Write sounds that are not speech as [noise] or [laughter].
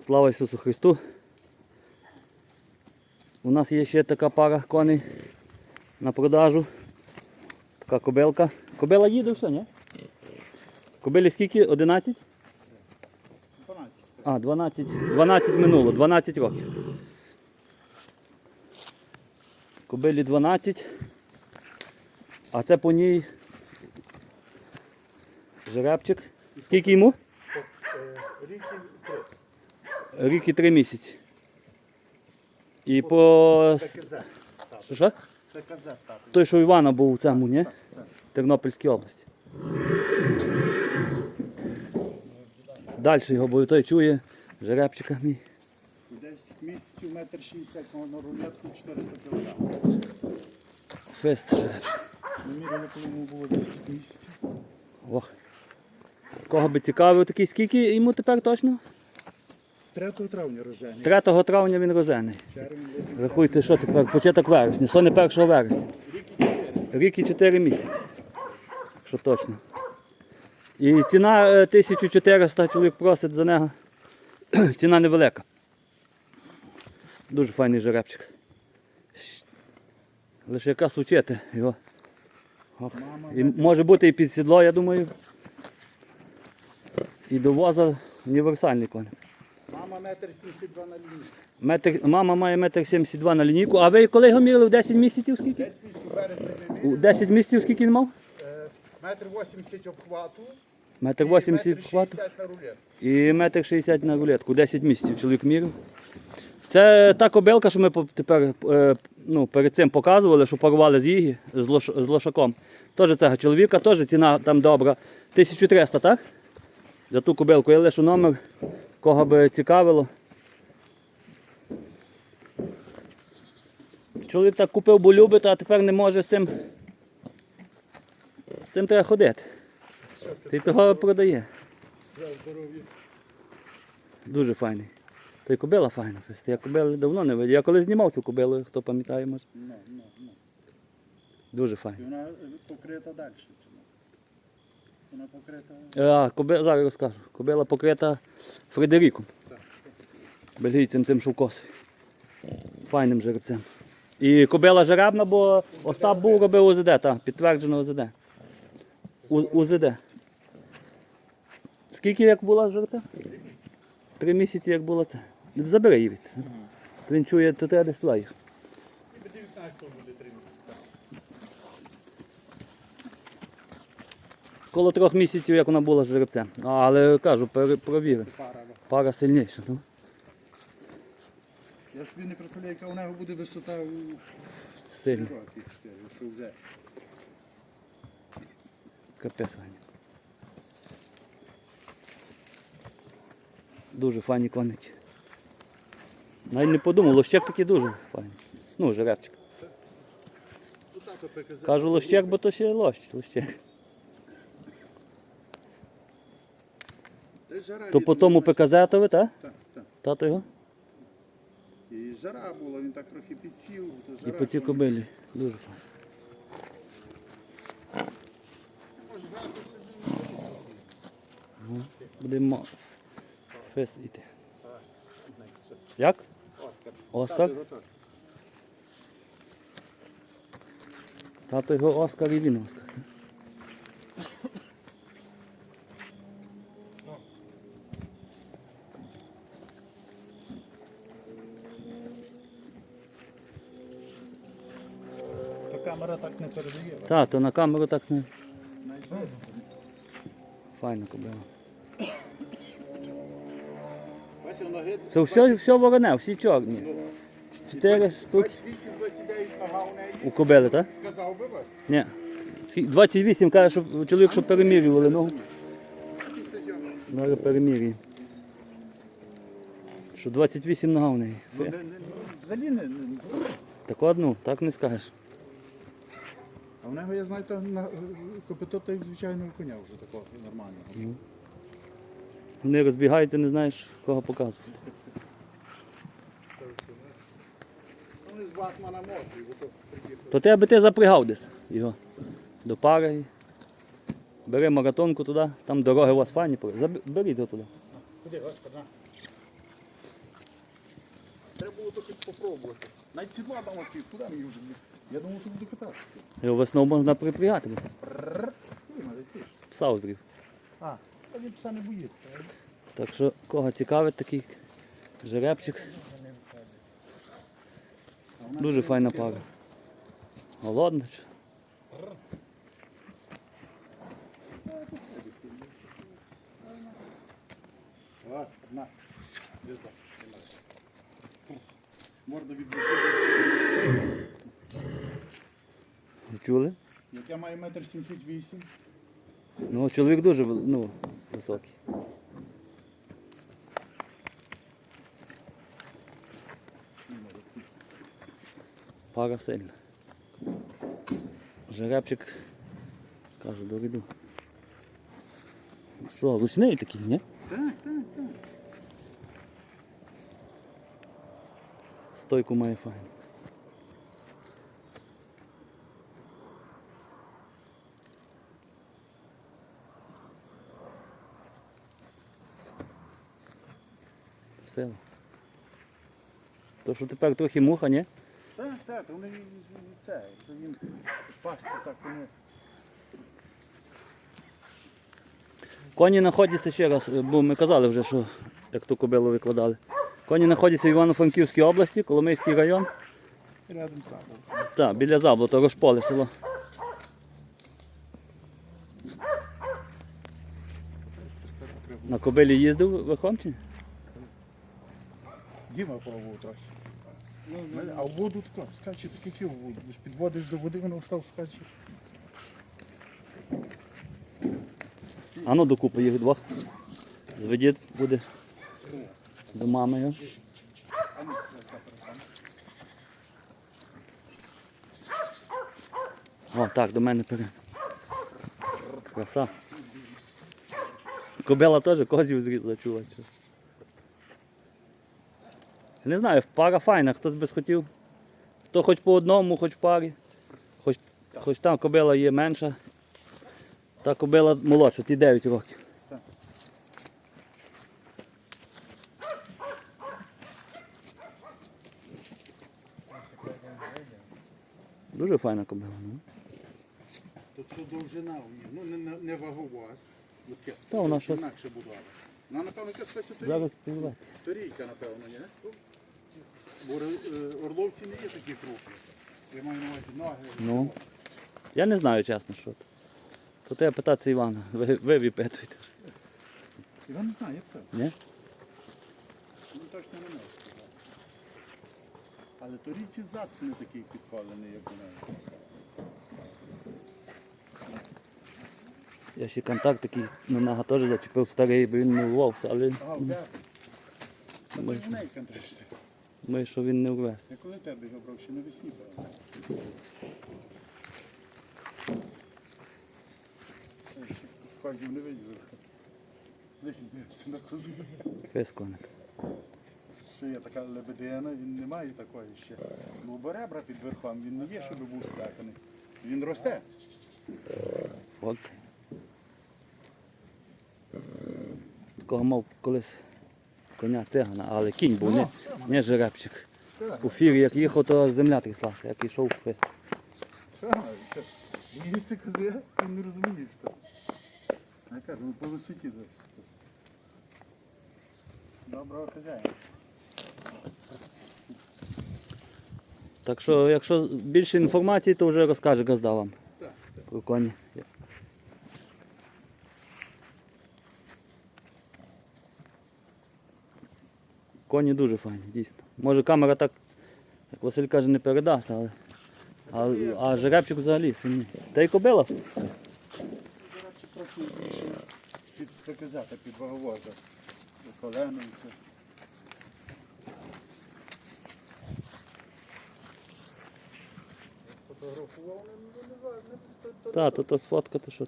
Слава Ісусу Христу. У нас є ще така пара коней на продажу. Така кобилка. Кобила їде все, ні? Кобилі скільки? 11? 12. А, 12, 12 минуло, 12 років. Кобилі 12. А це по ній жеребчик. Скільки йому? Рік і три місяці. І по. Що, Що? Той, що у Івана був у цьому, ні? Тернопільській області. Далі його, бо той чує жеребчика мій. 10 місяців, метр 60 на рулетку 400 кг. Фест жеребчик. Ми міряли, коли йому було 10 місяців. Ох. Кого би цікавив такий, скільки йому тепер точно? 3 травня рожений. 3 травня він рожений. Рахуйте, що тепер? Початок вересня, що не 1 вересня. Рік і 4 місяці. Що точно. І ціна е, 1400 чоловік просить за нього. [clears throat] Ціна невелика. Дуже файний жеребчик. Лише якраз учити його. Ох. І може бути і під сідло, я думаю. І до воза універсальний коник. Мама метр 72 на лінії. Метр, мама має метр 72 на лінійку. А ви коли його мірили? В 10 місяців скільки? 10 місяців березня ми У міряли. 10 місяців скільки він мав? Е, Метр 80 обхвату. Метр і 80 метр хват 60 на і метр 60 на рулетку. 10 місяців чоловік мірив. Це та кобилка, що ми по- тепер е, ну, перед цим показували, що порвали з її з, лош, з лошаком. Теж цього чоловіка, теж ціна там добра. 1300, так? За ту кобилку. Я лишу номер, кого би цікавило. Чоловік так купив, бо любить, а тепер не може з цим. З цим треба ходити. Ти того продає. Дуже файний. Та й кобила файна. Я кобили давно не видів. Я коли знімав цю кобилу, хто пам'ятає, може. Ну, ну, ну. Дуже І вона покрита далі. Вона покрита. А, коби... зараз розкажу. Кобила покрита Фредеріком. Бельгійцем цим шовкосою. Файним жеребцем. І кобила жеребна, бо Остап був робив УЗД, так, підтверджено УЗД. УЗД. Скільки як була жеребця? Три місяці як було це. Забери її від. Він чує, то треба десь туди їх. Ніби 19 буде 3 місяці. Коло трьох місяців, як вона була з жеребцем. Але кажу, перепровірив. Пара. сильніша. Ну. Я ж собі не представляю, яка у нього буде висота у Сильно. що вже. Капець. Дуже файні коники. Навіть не подумав, лощек такий дуже файний. Ну, жеребчик. Ну. Кажу лощек, бо то ще лощ. лощек. Та й жара То по тому ПКЗ то ви, так? Так, так. Тато його? І жара була, він так трохи підсів. То І жара, по цій кобилі. Дуже файно. Може, гратися з ним. Будемо фест іти. Як? Оскар. Оскар? Тато його Оскар і він Оскар. Камера так не передає. Та, то на камеру так не. Файна кобила. Це все, все вороне, всі чорні. Чотири штуки 28-29 нога у неї. у кобили, так? Сказав би. Ні. 28 каже, що чоловік, що перемірювали, ну. Зараз перемірюємо. Що 28 нога неї. Ну, Взагалі не- Так одну, так не скажеш. А в нього, я знаю, то на копито той звичайного коня вже такого нормального. Вони розбігаються, не знаєш, кого показувати. Вони з Батмана моці, бо то. То тебе ти запрягав десь його. До пари. Бери маратонку туди, там дороги у вас файні. Беріть його туди. Куди, господи? Треба було трохи попробувати. Навіть сідла дома стоїть, куди мені вже? Я думав, що буду кататися. Його весною можна припрягати. бо Пса уздрів. А, а він пса не боїться. Так що кого цікавить такий жеребчик. Дуже файна пара. Голодна. чи? Господи, на. Де? Морда від Чули? Як я маю метр сімдесят вісім. Ну, чоловік дуже ну, високий. Пара сильна. Жеребчик, кажу, доведу. Що, ручний такий, ні? Так, так, так. Стойку має файну. Все. То що тепер трохи муха, ні? Так, так, вони від це. То він пасти так вони. Коні знаходяться ще раз, бо ми казали вже, що як ту кобилу викладали. Коні знаходяться в Івано-Франківській області, Коломийський район. Рядом сам. Так, біля Заблота, Рошполе село. На кобилі їздив верхом чи? Діма пробував трохи. А в воду тако, скаче так як і в воду. Підводиш до води, воно встав скаче. А ну докупи їх двох. Зведіть буде до мами. його. О, так, до мене пере. Краса. Кобила теж козів зрізала, чула. Не знаю, пара файна, хтось би схотів. Хто хоч по одному, хоч в парі. Хоч, хоч там кобила є менша. Та кобила молодша, ті 9 років. Дуже файна кобила. Ну. Тут що довжина у ній, ну не, не, не ваговоз. Та вона щось- Інакше будувала. Ну, напевно, якась. Зараз співати. Торійка, напевно, ні? Бо е, орловці не є такі крупні. Я маю на увазі ноги. Ну. Я не знаю чесно, що це. То треба питатися Івана. Ви, ви відпитуєте. Я не знаю, як це. Ні? Ну точно не можу сказати. Але торійці зад не такий підпалений, як у неї. Я ще контакт такий на нога теж зачепив старий, бо він не урвався, але Ага, в тебе. Та ти в неї. Думаю, що він не урветься. Я коли тебе його брав, ще навесні брав. Ще не видів. Десь на козу. Фес коник. Ще є така лебедина, він не має такої ще. Ну, бо ребра під верхом, він не є, щоб був стаканий. Він росте. От. Такого мав колись коня цигана, але кінь був, не, не жеребчик. У фірі як їхав, то земля тряслася, як йшов. Що? Їсти кози, він не розуміє, що. Я кажу, ну по висоті десь. Доброго хазяїна. Так що, якщо більше інформації, то вже розкаже Газда вам Так, про коні. Коні дуже файні, дійсно. Може камера так, як Василь каже, не передасть, але. А, а жеребчик взагалі сильний. Та й кобила. До трохи більше під показати під ваговоза. До все. Фотографував, не, не, не, не, Так, то, то сфоткати що.